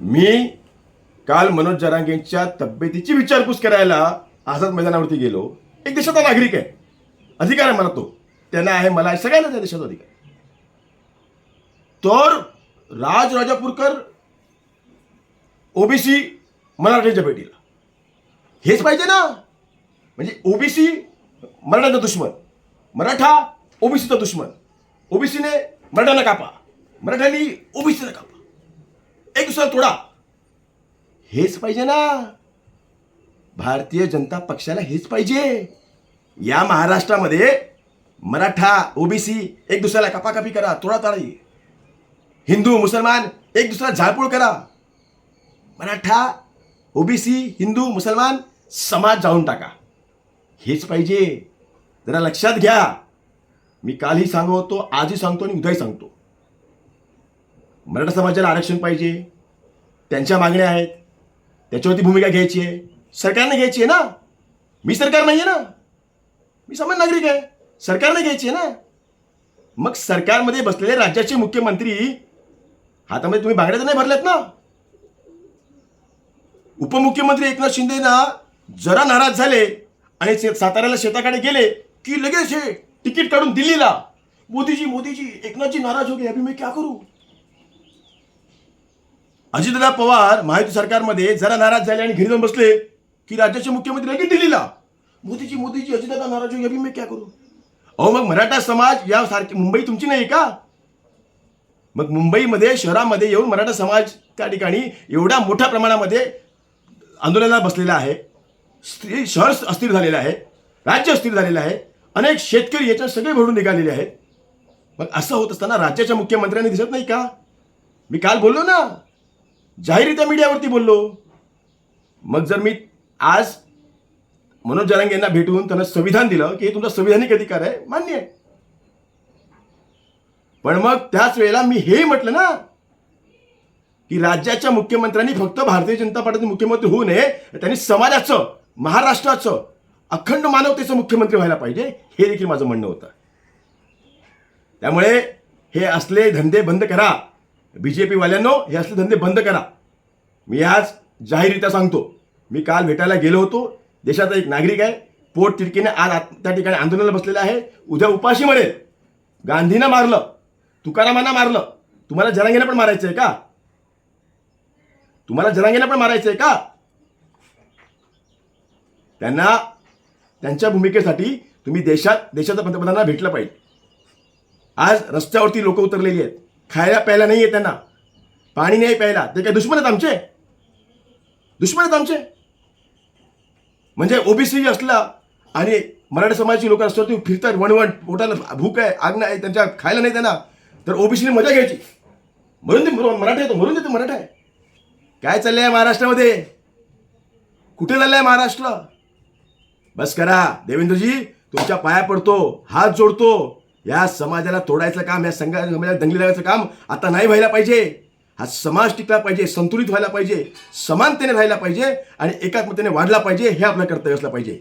मी काल मनोज जरांगेंच्या तब्येतीची विचारपूस करायला आझाद मैदानावरती गेलो. एक देशाचा नागरिक आहे. अधिकार आहे मला तो. त्यांना आहे मला आहे सगळ्यांना त्या देशाचा अधिकार तर राज राजापूरकर ओबीसी मराठ्यांच्या भेटीला. हेच पाहिजे ना. म्हणजे ओबीसी मराठ्यांचा दुश्मन. मराठा ओबीसीचा दुश्मन. ओबीसीने मराठ्यांना कापा. मराठ्यांनी ओबीसीला कापा. एक दुसरा तोडा. हेच पाहिजे ना. भारतीय जनता पक्षाला हेच पाहिजे. या महाराष्ट्रामध्ये मराठा ओबीसी एक दुसऱ्याला कपाकपी करा तोडाताळी हिंदू मुसलमान एक दुसरा झाळपूळ करा. मराठा ओबीसी हिंदू मुसलमान समाज जाऊन टाका. हेच पाहिजे. जरा लक्षात घ्या. मी कालही सांगतो होतो आजही सांगतो आणि उद्याही सांगतो. मराठा समाजाला आरक्षण पाहिजे. त्यांच्या मागण्या आहेत. त्याच्यावरती भूमिका घ्यायची आहे. सरकारने घ्यायची आहे ना? मी सरकार नाही आहे ना? मी सामान्य नागरिक आहे. सरकारने घ्यायची आहे ना? मग सरकारमध्ये बसलेले राज्याचे मुख्यमंत्री हातामध्ये तुम्ही बांगड्या तर नाही भरल्यात ना? उपमुख्यमंत्री एकनाथ शिंदे ना जरा नाराज झाले आणि साताऱ्याला शेताकडे गेले की लगेच हे तिकीट काढून दिल्लीला. मोदीजी मोदीजी एकनाथजी नाराज हो गए. अभी मैं क्या करू? अजितदादा पवार महायुती सरकारमध्ये जरा नाराज झाले आणि घरी जाऊन बसले की राज्याचे मुख्यमंत्री लगेच दिल्लीला. मोदीजी मोदीजी अजितदादा नाराज हो गए अभी मैं करू? अहो मग मराठा समाज या सारखी मुंबई तुमची नाही का? मग मुंबईमध्ये शहरामध्ये येऊन मराठा समाज त्या ठिकाणी एवढ्या मोठ्या प्रमाणामध्ये आंदोलनाला बसलेला आहे. स्त्री शहर अस्थिर झालेलं आहे. राज्य अस्थिर झालेलं आहे. अनेक शेतकरी याच्यात सगळे भरून निघालेले आहेत. मग असं होत असताना राज्याच्या मुख्यमंत्र्यांनी दिसत नाही का? मी काल बोललो ना जाहीरित्या मीडियावरती बोललो. मग जर मी आज मनोज जरांग यांना भेटून त्यांना संविधान दिलं की हे तुमचा संविधानिक अधिकार आहे मान्य आहे. पण मग त्याच वेळेला मी हे म्हटलं ना की राज्याच्या मुख्यमंत्र्यांनी फक्त भारतीय जनता पार्टीचे मुख्यमंत्री होऊ नये त्यांनी समाजाचं महाराष्ट्राचं अखंड मानवतेचं मुख्यमंत्री व्हायला पाहिजे हे देखील माझं म्हणणं होतं. त्यामुळे हे असले धंदे बंद करा. बी जे पीवाल्यांनो हे असले धंदे बंद करा. मी आज जाहीररित्या सांगतो मी काल भेटायला गेलो होतो देशाचा एक नागरिक आहे पोट तिडकीने आज त्या ठिकाणी आंदोलनाला बसलेला आहे. उद्या उपाशी मरेल. गांधीनं मारलं तुकारामांना मारलं. तुम्हाला जरांगेला पण मारायचं आहे का? तुम्हाला जरांगेला पण मारायचं आहे का? त्यांना त्यांच्या भूमिकेसाठी तुम्ही देशात देशाच्या पंतप्रधानांना भेटलं पाहिजे. आज रस्त्यावरती लोक उतरलेली आहेत. खायला प्यायला नाही आहे त्यांना. पाणी नाही प्यायला. ते काय दुश्मन आहेत आमचे? दुश्मन आहेत आमचे? म्हणजे ओबीसी असला आणि मराठा समाजाची लोक रस्त्यावरती फिरतात वणवण पोटाला भूक आहे आग नाही त्यांच्या खायला नाही त्यांना. तर ओबीसीने मजा घ्यायची. म्हणून ते मराठा आहे तो म्हणून ते मराठा आहे. काय चाललंय आहे महाराष्ट्रामध्ये? कुठे चाललंय महाराष्ट्र? बस करा. देवेंद्रजी तुमच्या पाया पडतो हात जोडतो. या समाजाला तोडायचं काम या संघा समाजाला दंगली लावायचं काम आता नाही व्हायला पाहिजे. हा समाज टिकला पाहिजे संतुलित व्हायला पाहिजे समानतेने राहायला पाहिजे आणि एकात्मतेने वाढला पाहिजे हे आपलं कर्तव्य असलं पाहिजे.